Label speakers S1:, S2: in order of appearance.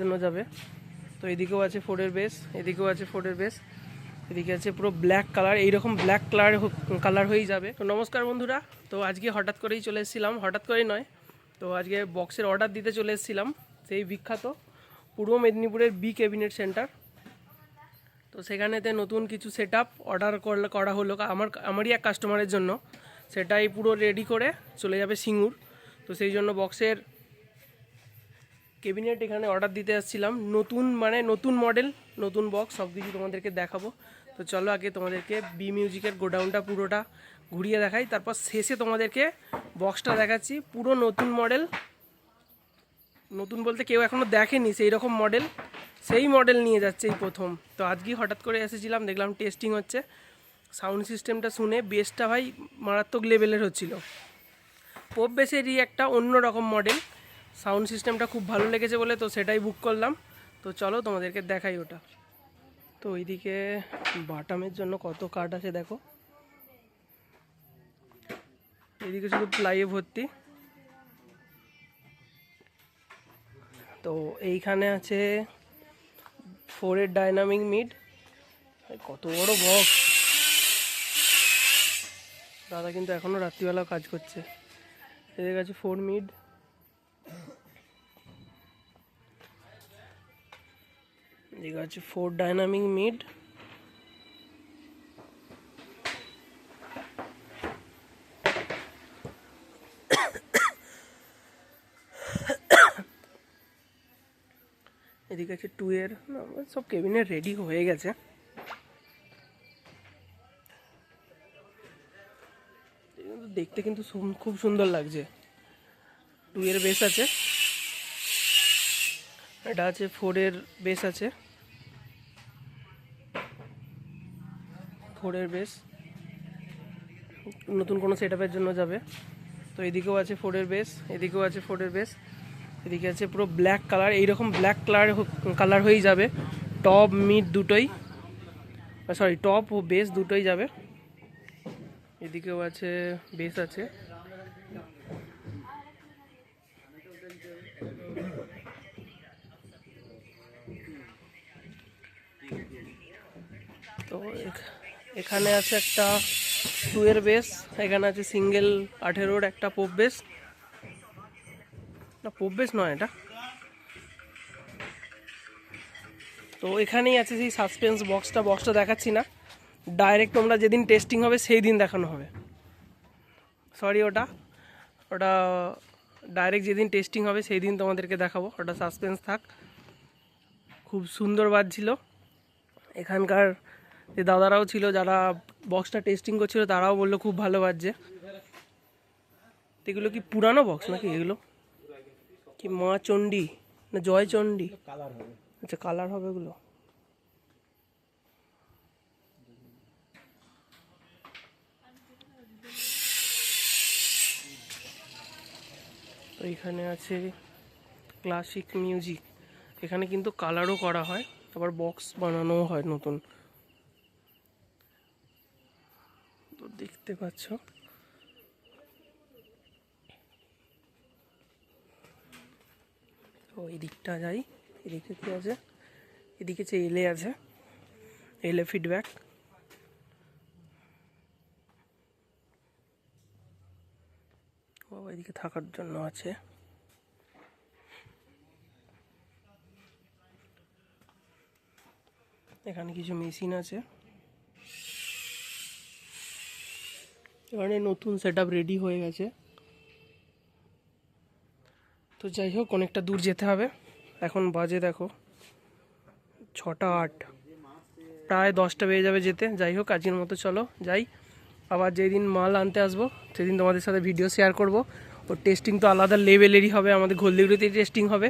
S1: জন্য যাবে। তো এদিকেও আছে ফোরের বেস এদিকেও আছে ফোরের বেস এদিকে আছে পুরো ব্ল্যাক কালার এইরকম ব্ল্যাক কালার কালার হয়েই যাবে। তো নমস্কার বন্ধুরা, তো আজকে হঠাৎ করেই চলে এসেছিলাম, হঠাৎ করেই নয়, তো আজকে বক্সের অর্ডার দিতে চলে এসেছিলাম, সেই বিখ্যাত পূর্ব মেদিনীপুরের বি ক্যাবিনেট সেন্টার তো সেখানেতে নতুন কিছু সেট আপ অর্ডার করা হলো, আমার, আমারই এক কাস্টমারের জন্য। সেটাই পুরো রেডি করে চলে যাবে সিঙ্গুর। তো সেই জন্য বক্সের কেবিনেট এখানে অর্ডার দিতে আসছিলাম। নতুন মানে নতুন মডেল নতুন বক্স সব কিছু তোমাদেরকে দেখাবো। তো চলো আগে তোমাদেরকে বি মিউজিকের গোডাউনটা পুরোটা ঘুরিয়ে দেখাই। তারপর শেষে তোমাদেরকে বক্সটা দেখাচ্ছি। পুরো নতুন মডেল নতুন বলতে কেউ এখনও দেখেনি সেই রকম মডেল সেই মডেল নিয়ে যাচ্ছে এই প্রথম। তো আজকেই হঠাৎ করে এসেছিলাম, দেখলাম টেস্টিং হচ্ছে। সাউন্ড সিস্টেমটা শুনে বেসটা ভাই মারাত্মক লেভেলের হচ্ছিল। পপ বেসেরই একটা অন্য রকম মডেল সাউন্ড সিস্টেমটা খুব ভালো লেগেছে বলে তো সেটাই বুক করলাম। তো চলো তোমাদেরকে দেখাই ওটা। তো ওইদিকে বাটামের জন্য কত কাঠ আছে দেখো। এদিকে শুধু প্লাইয়ে ভর্তি। তো এইখানে আছে ফোরের ডাইনামিক মিড কত বড় বক্স দাদা কিন্তু এখনও রাত্রিবেলাও কাজ করছে। এদের কাছে ফোর মিড এদিকে আছে ফোর ডাইনামিক মিড এদিকে আছে টু এর সব কেবিনে রেডি হয়ে গেছে। দেখতে কিন্তু খুব সুন্দর লাগছে। টু এর বেস আছে। এটা আছে ফোরের বেস আছে। ফোরের বেস নতুন কোনো সেট জন্য যাবে। তো এদিকেও আছে ফোরের বেস এদিকেও আছে ফোরের বেস এদিকে আছে পুরো ব্ল্যাক কালার এইরকম ব্ল্যাক কালার কালার হয়েই যাবে। টপ মিড দুটোই। সরি টপ ও বেস দুটোই যাবে। এদিকেও আছে বেস আছে। তো এখানে আছে একটা টু এর বেস, এখানে আছে সিঙ্গেল আঠেরোর একটা পোপ বেস। না, পোপ বেস নয় এটা। তো এখানেই আছে সেই সাসপেন্স বক্সটা বক্সটা দেখাচ্ছি না। ডাইরেক্ট তোমরা যেদিন টেস্টিং হবে, সেই দিন দেখানো হবে। সরি ওটা। ওটা ডাইরেক্ট যেদিন টেস্টিং হবে, সেই দিন তোমাদেরকে দেখাবো। ওটা সাসপেন্স থাক। খুব সুন্দর বাজছিল। এখানকার যে দাদারাও ছিল, যারা বক্সটা টেস্টিং করছিল, তারাও বলল খুব ভালো বাজছে। এগুলো কি পুরানো বক্স নাকি এগুলো? কি মা চণ্ডী? না জয় চণ্ডী? আচ্ছা কালার হবে এগুলো। তো এখানে আছে ক্লাসিক মিউজিক এখানে কিন্তু কালারও করা হয়, আবার বক্স বানানোও হয় নতুন। তো দেখতে পাচ্ছ। তো এই দিকটা যাই, এদিকে কি আছে? এদিকে যে এলে আছে, এলে ফিডব্যাক ও এদিকে থাকার জন্য আছে। এখানে কিছু মেশিন আছে। এখানে নতুন সেট রেডি হয়ে গেছে। তো যাই হোক, অনেকটা দূর যেতে হবে। এখন বাজে দেখো ছটা আট। প্রায় দশটা বেজে যাবে যেতে। যাই হোক, আজকের মতো চলো, যাই। আবার যেদিন মাল আনতে আসব, সেদিন তোমাদের সাথে ভিডিও শেয়ার করব। ওর টেস্টিং তো আলাদা লেভেলেরই হবে, আমাদের ঘলদিগুড়িতেই টেস্টিং হবে।